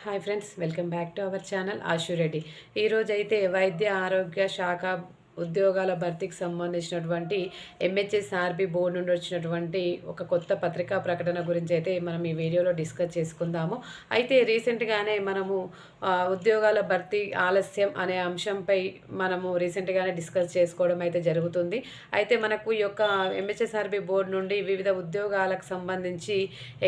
Hi friends welcome back to our channel Ashu Reddy ఈరోజు అయితే వైద్య ఆరోగ్య శాఖ ఉద్యోగాల భర్తీకి సంబంధించినటువంటి ఎంహెచ్ఎస్ బోర్డు నుండి వచ్చినటువంటి ఒక కొత్త పత్రికా ప్రకటన గురించి అయితే మనం ఈ వీడియోలో డిస్కస్ చేసుకుందాము. అయితే రీసెంట్గానే మనము ఉద్యోగాల భర్తీ ఆలస్యం అనే అంశంపై మనము రీసెంట్గానే డిస్కస్ చేసుకోవడం అయితే జరుగుతుంది. అయితే మనకు ఈ యొక్క ఎంహెచ్ఎస్ఆర్బి బోర్డు నుండి వివిధ ఉద్యోగాలకు సంబంధించి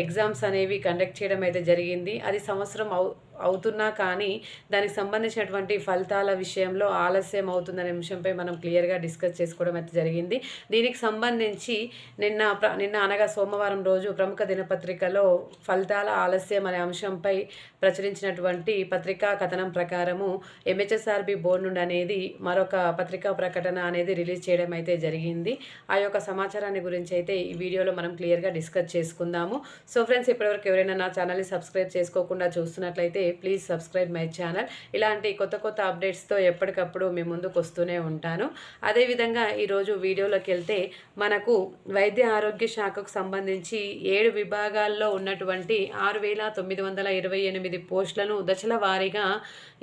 ఎగ్జామ్స్ అనేవి కండక్ట్ చేయడం అయితే జరిగింది. అది సంవత్సరం అవు అవుతున్నా కానీ దానికి సంబంధించినటువంటి ఫలితాల విషయంలో ఆలస్యం అవుతుందనే అంశంపై మనం క్లియర్గా డిస్కస్ చేసుకోవడం అయితే జరిగింది. దీనికి సంబంధించి నిన్న నిన్న అనగా సోమవారం రోజు ప్రముఖ దినపత్రికలో ఫలితాల ఆలస్యం అనే అంశంపై ప్రచురించినటువంటి పత్రికా కథనం ప్రకారము ఎంహెచ్ఎస్ఆర్బి బోర్డు నుండి అనేది మరొక పత్రికా ప్రకటన అనేది రిలీజ్ చేయడం అయితే జరిగింది. ఆ యొక్క సమాచారాన్ని గురించి అయితే ఈ వీడియోలో మనం క్లియర్గా డిస్కస్ చేసుకుందాము. సో ఫ్రెండ్స్ ఇప్పటివరకు ఎవరైనా నా ఛానల్ని సబ్స్క్రైబ్ చేసుకోకుండా చూస్తున్నట్లయితే ప్లీజ్ సబ్స్క్రైబ్ మై ఛానల్ ఇలాంటి కొత్త కొత్త అప్డేట్స్తో ఎప్పటికప్పుడు మీ ముందుకు వస్తూనే ఉంటాను. అదేవిధంగా ఈరోజు వీడియోలోకి వెళ్తే మనకు వైద్య ఆరోగ్య శాఖకు సంబంధించి ఏడు విభాగాల్లో ఉన్నటువంటి ఆరు వేల తొమ్మిది వందల ఇరవై ఎనిమిది పోస్టులను దశల వారీగా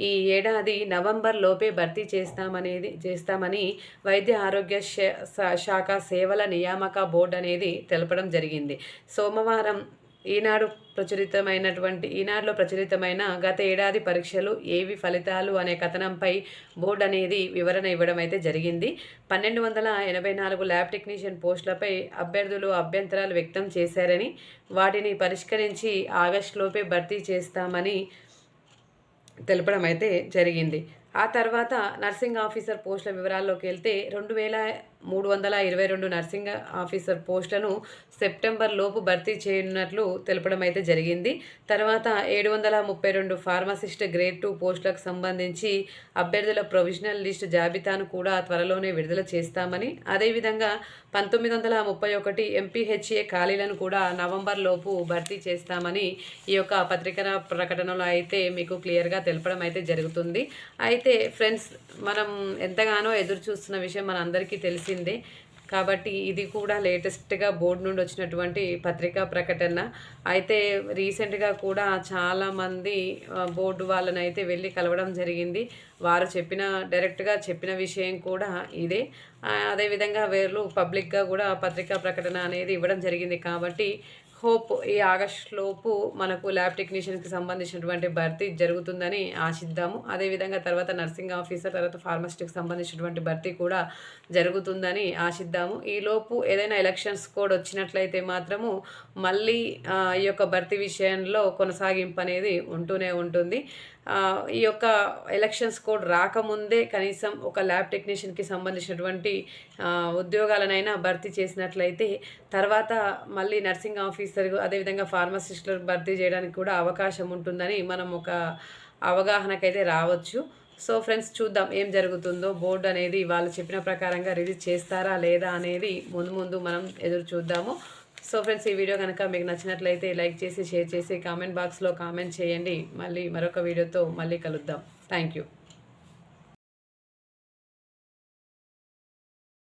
ఈ ఏడాది నవంబర్ లోపే భర్తీ చేస్తామనేది చేస్తామని వైద్య ఆరోగ్య శాఖ సేవల నియామక బోర్డు అనేది తెలపడం జరిగింది. సోమవారం ఈనాడు ప్రచురితమైనటువంటి ఈనాడులో ప్రచురితమైన గత ఏడాది పరీక్షలు ఏవి ఫలితాలు అనే కథనంపై బోర్డు అనేది వివరణ ఇవ్వడం అయితే జరిగింది. పన్నెండు వందల ఎనభై నాలుగు ల్యాబ్ టెక్నీషియన్ పోస్టులపై అభ్యర్థులు అభ్యంతరాలు వ్యక్తం చేశారని వాటిని పరిష్కరించి ఆగస్టులోపే భర్తీ చేస్తామని తెలపడం అయితే జరిగింది. ఆ తర్వాత నర్సింగ్ ఆఫీసర్ పోస్టుల వివరాల్లోకి వెళ్తే రెండు వేల మూడు వందల ఇరవై రెండు నర్సింగ్ ఆఫీసర్ పోస్టులను సెప్టెంబర్ లోపు భర్తీ చేయనున్నట్లు తెలపడం అయితే జరిగింది. తర్వాత ఏడు వందల ముప్పై రెండు ఫార్మసిస్ట్ గ్రేడ్ టూ పోస్టులకు సంబంధించి అభ్యర్థుల ప్రొవిజనల్ లిస్ట్ జాబితాను కూడా త్వరలోనే విడుదల చేస్తామని అదేవిధంగా పంతొమ్మిది వందల ముప్పై ఒకటి ఎంపీహెచ్ఏ ఖాళీలను కూడా నవంబర్ లోపు భర్తీ చేస్తామని ఈ యొక్క పత్రికల ప్రకటనలో అయితే మీకు క్లియర్గా తెలపడం అయితే జరుగుతుంది. అయితే ఫ్రెండ్స్ మనం ఎంతగానో ఎదురు చూస్తున్న విషయం మన అందరికీ వచ్చింది. కాబట్టి ఇది కూడా లేటెస్ట్గా బోర్డు నుండి వచ్చినటువంటి పత్రికా ప్రకటన. అయితే రీసెంట్గా కూడా చాలామంది బోర్డు వాళ్ళని అయితే వెళ్ళి కలవడం జరిగింది. వారు చెప్పిన డైరెక్ట్గా చెప్పిన విషయం కూడా ఇదే. అదేవిధంగా వేర్లు పబ్లిక్గా కూడా పత్రికా ప్రకటన అనేది ఇవ్వడం జరిగింది. కాబట్టి హోప్ ఈ ఆగస్ట్ లోపు మనకు ల్యాబ్ టెక్నీషియన్కి సంబంధించినటువంటి భర్తీ జరుగుతుందని ఆశిద్దాము. అదేవిధంగా తర్వాత నర్సింగ్ ఆఫీసర్ తర్వాత ఫార్మసిస్ట్కి సంబంధించినటువంటి భర్తీ కూడా జరుగుతుందని ఆశిద్దాము. ఈలోపు ఏదైనా ఎలక్షన్స్ కోడ్ వచ్చినట్లయితే మాత్రము మళ్ళీ ఈ యొక్క భర్తీ విషయంలో కొనసాగింపు అనేది ఉంటూనే ఉంటుంది. ఈ యొక్క ఎలక్షన్స్ కోడ్ రాకముందే కనీసం ఒక ల్యాబ్ టెక్నీషియన్కి సంబంధించినటువంటి ఉద్యోగాలనైనా భర్తీ చేసినట్లయితే తర్వాత మళ్ళీ నర్సింగ్ ఆఫీసర్ అదేవిధంగా ఫార్మసిస్టులు భర్తీ చేయడానికి కూడా అవకాశం ఉంటుందని మనం ఒక అవగాహనకైతే రావచ్చు. సో ఫ్రెండ్స్ చూద్దాం ఏం జరుగుతుందో. బోర్డు అనేది వాళ్ళు చెప్పిన ప్రకారంగా రిలీజ్ చేస్తారా లేదా అనేది ముందు ముందు మనం ఎదురు చూద్దాము. సో ఫ్రెండ్స్ ఈ వీడియో కనుక మీకు నచ్చినట్లయితే లైక్ చేసి షేర్ చేసి కామెంట్ బాక్స్లో కామెంట్ చేయండి. మళ్ళీ మరొక వీడియోతో మళ్ళీ కలుద్దాం. Thank you